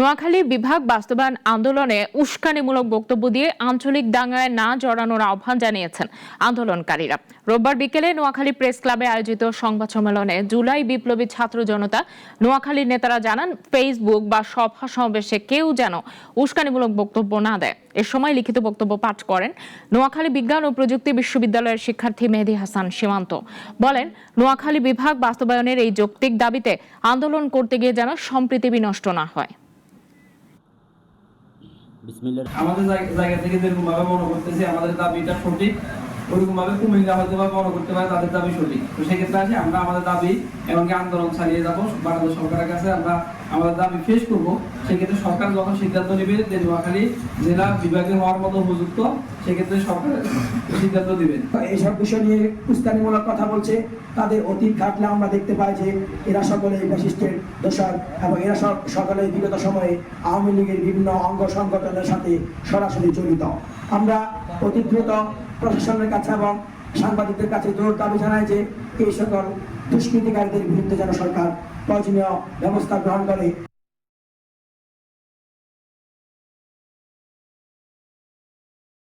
নোয়াখালী বিভাগ বাস্তবায়ন আন্দোলনে উস্কানিমূলক বক্তব্য দিয়ে আঞ্চলিক দাঙ্গায় না জড়ানোর আহ্বান জানিয়েছেন আন্দোলনকারীরা। রোববার বিকেলে নোয়াখালী প্রেস ক্লাবে আয়োজিত সংবাদ সম্মেলনে জুলাই বিপ্লবী ছাত্র জনতা নোয়াখালীর নেতারা জানান, ফেসবুক বা সভা সমাবেশে কেউ যেন উস্কানিমূলক বক্তব্য না দেয়। এ সময় লিখিত বক্তব্য পাঠ করেন নোয়াখালী বিজ্ঞান ও প্রযুক্তি বিশ্ববিদ্যালয়ের শিক্ষার্থী মেহেদি হাসান সীমান্ত। বলেন, নোয়াখালী বিভাগ বাস্তবায়নের এই যৌক্তিক দাবিতে আন্দোলন করতে গিয়ে যেন সম্প্রীতি বিনষ্ট না হয়। আমাদের জায়গা- জায়গা থেকে যেরকম ভাবে মনে করতেছি আমাদের দাবিটা সঠিক। ভাবে কুমিল্লা হয়তো বা মনে করতে পারে, তাদের দাবি সঠিক। তো সেক্ষেত্রে আমরা আমাদের দাবি এমনকি আন্দোলন চালিয়ে যাব। বাংলাদেশ সরকারের কাছে আমরা আমাদের দাবি পেশ করব। সেক্ষেত্রে সরকার যখন সিদ্ধান্ত নেবে যে নোয়াখালী জেলা বিভাগে হওয়ার মতো উপযুক্ত, সেক্ষেত্রে সরকার সিদ্ধান্ত দিবেন এইসব বিষয় নিয়ে কথা বলছে। তাদের অতীত ঘাটলে আমরা দেখতে পাই যে এরা সকলে ফ্যাসিস্টের দোষর এবং এরা সকলে বিগত সময়ে আওয়ামী লীগের বিভিন্ন অঙ্গ সংগঠনের সাথে সরাসরি জড়িত। আমরা অতি দ্রুত প্রশাসনের কাছে এবং সাংবাদিকদের কাছে জোর দাবি জানায় যে এই সকল দুষ্কৃতিকারীদের বিরুদ্ধে যেন সরকার প্রয়োজনীয় ব্যবস্থা গ্রহণ করে।